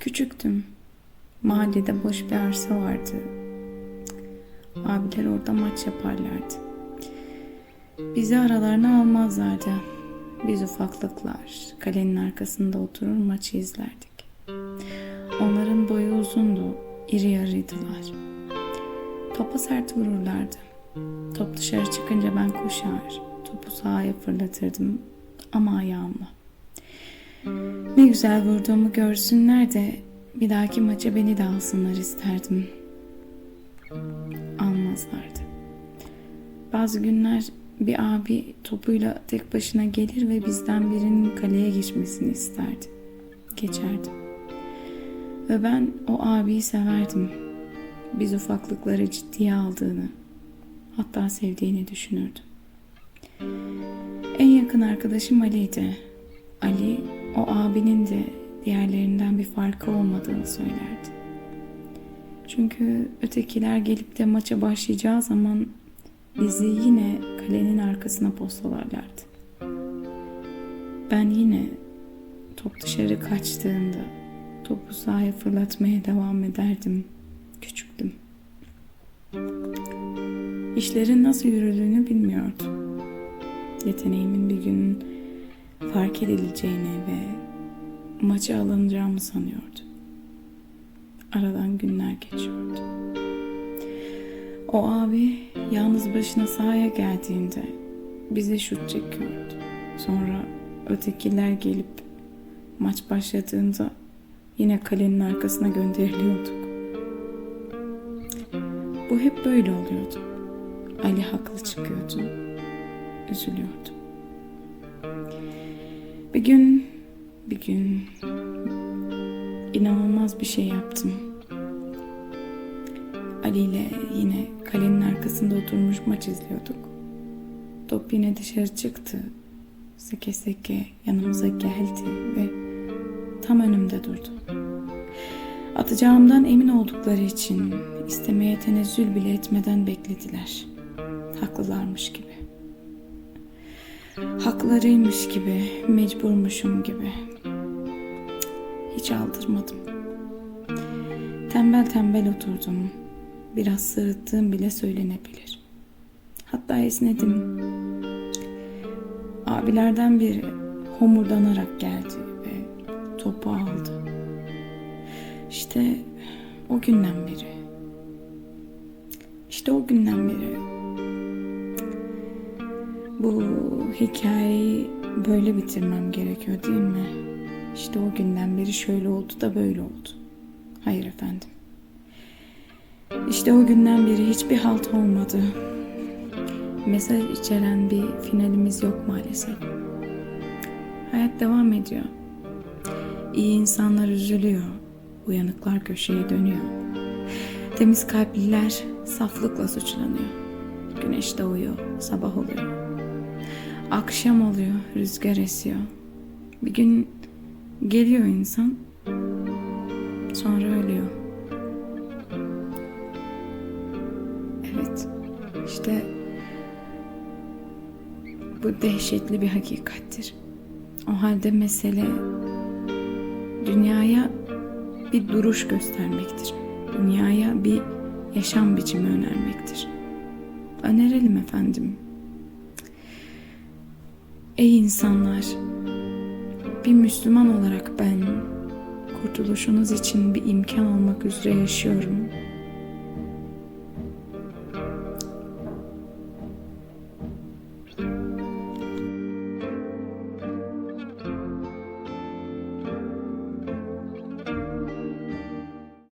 Küçüktüm. Mahallede boş bir arsa vardı. Abiler orada maç yaparlardı. Bizi aralarına almazlardı. Biz ufaklıklar kalenin arkasında oturur maçı izlerdik. Onların boyu uzundu, iri yarıydılar. Topa sert vururlardı. Top dışarı çıkınca ben koşar, topu sahaya fırlatırdım ama ayağımla. Ne güzel vurduğumu görsünler de bir dahaki maça beni de alsınlar isterdim. Almazlardı. Bazı günler bir abi topuyla tek başına gelir ve bizden birinin kaleye geçmesini isterdi. Geçerdi. Ve ben o abiyi severdim. Biz ufaklıkları ciddiye aldığını, hatta sevdiğini düşünürdüm. En yakın arkadaşım Ali'ydi. Ali o abinin de diğerlerinden bir farkı olmadığını söylerdi. Çünkü ötekiler gelip de maça başlayacağı zaman bizi yine kalenin arkasına postalarlardı. Ben yine top dışarı kaçtığında topu sahaya fırlatmaya devam ederdim. Küçüktüm. İşlerin nasıl yürüdüğünü bilmiyordum. Yeteneğimin bir gün fark edileceğini ve maça alınacağımı sanıyordum. Aradan günler geçiyordu. O abi yalnız başına sahaya geldiğinde bize şut çekiyordu. Sonra ötekiler gelip maç başladığında yine kalenin arkasına gönderiliyorduk. Bu hep böyle oluyordu. Ali haklı çıkıyordu. Üzülüyordum. Bir gün, bir gün inanılmaz bir şey yaptım. Ali ile yine kalenin arkasında oturmuş maç izliyorduk. Top yine dışarı çıktı. Seke seke yanımıza geldi ve tam önümde durdu. Atacağımdan emin oldukları için istemeye tenezzül bile etmeden beklediler. Haklılarmış gibi. Haklarıymış gibi, mecburmuşum gibi. Hiç aldırmadım. Tembel tembel oturdum. Biraz sırıttığım bile söylenebilir. Hatta esnedim. Abilerden biri homurdanarak geldi ve topu aldı. İşte o günden beri. İşte o günden beri. Bu hikayeyi böyle bitirmem gerekiyor değil mi? İşte o günden beri şöyle oldu da böyle oldu. Hayır efendim. İşte o günden beri hiçbir halt olmadı. Mesaj içeren bir finalimiz yok maalesef. Hayat devam ediyor. İyi insanlar üzülüyor. Uyanıklar köşeye dönüyor. Temiz kalpliler saflıkla suçlanıyor. Güneş doğuyor, sabah oluyor. Akşam oluyor, rüzgar esiyor. Bir gün geliyor insan, sonra ölüyor. Evet, işte bu dehşetli bir hakikattir. O halde mesele dünyaya bir duruş göstermektir. Dünyaya bir yaşam biçimi önermektir. Önerelim efendim. Ey insanlar, bir Müslüman olarak ben kurtuluşunuz için bir imkan olmak üzere yaşıyorum